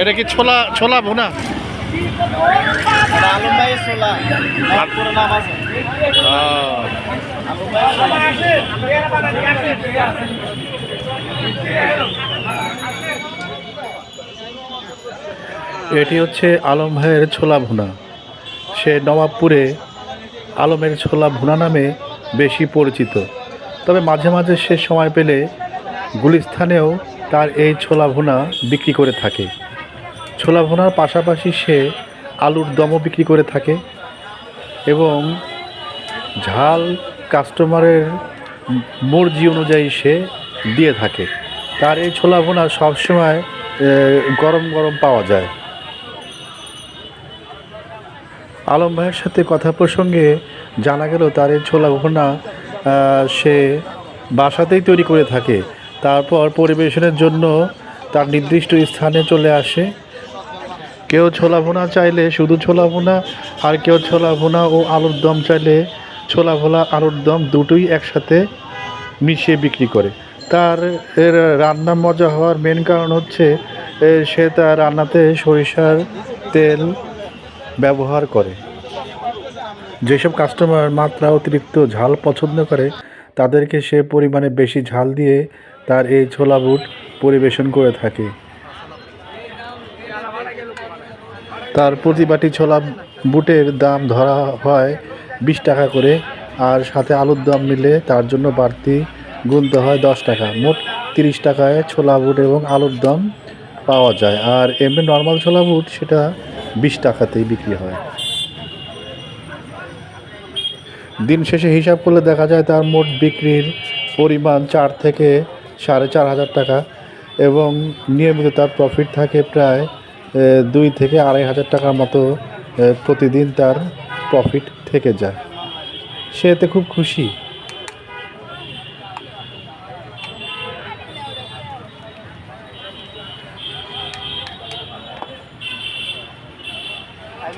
এটা কি ছোলা ছোলা ভুনা। এটি হচ্ছে আলম ভাইয়ের ছোলা ভুনা সে নবাবপুরে আলমের ছোলা ভুনা নামে বেশি পরিচিত। তবে মাঝে মাঝে সে সময় পেলে গুলিস্থানেও তার এই ছোলা ভুনা বিক্রি করে থাকে। ছোলা ভুনার পাশাপাশি সে আলুর দমও বিক্রি করে থাকে এবং ঝাল কাস্টমারের মর্জি অনুযায়ী সে দিয়ে থাকে। তার এই ছোলা ভুনা সবসময় গরম গরম পাওয়া যায়। আলম ভাইয়ের সাথে কথা প্রসঙ্গে জানা গেল তার এই ছোলা আহ, সে বাসাতেই তৈরি করে থাকে। তারপর পরিবেশনের জন্য তার নির্দিষ্ট স্থানে চলে আসে। কেউ ছোলা ভুনা চাইলে শুধু ছোলা ভুনা আর কেউ ছোলা ভুনা ও আলুর দম চাইলে ছোলা ভোলা আলুর দম দুটোই একসাথে মিশিয়ে বিক্রি করে। তার এর রান্না মজা হওয়ার মেন কারণ হচ্ছে সে তার রান্নাতে সরিষার তেল ব্যবহার করে। যেসব কাস্টমার মাত্রা অতিরিক্ত ঝাল পছন্দ করে, তাদেরকে সে পরিমাণে বেশি ঝাল দিয়ে তার এই ছোলা বুট পরিবেশন করে থাকে। তার প্রতি বাটি ছোলা বুটের দাম ধরা হয় বিশ টাকা করে, আর সাথে আলুর দম মিলে তার জন্য বাড়তি গুনতে হয় দশ টাকা। মোট তিরিশ টাকায় ছোলা বুট এবং আলুর দম পাওয়া যায়। আর এমনি নর্মাল ছোলা বুট, সেটা বিশ টাকাতেই বিক্রি হয়। দিন শেষে হিসাব করলে দেখা যায় তার মোট বিক্রির পরিমাণ চার থেকে সাড়ে চার হাজার টাকা এবং নিয়মিত তার প্রফিট থাকে প্রায় দুই থেকে আড়াই হাজার টাকার মতো প্রতিদিন তার প্রফিট থেকে যায়। সে এতে খুব খুশি।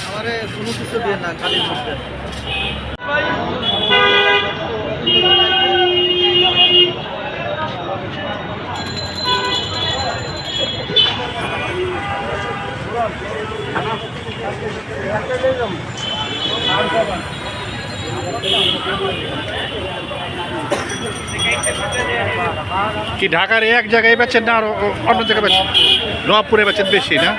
আমারে কোনো কিছু দিয়ে না খালি মুখে কি ঢাকার এক জায়গায় বেচেন না আর অন্য জায়গায় বেচেন? নবাবপুরে বেচেন বেশি না?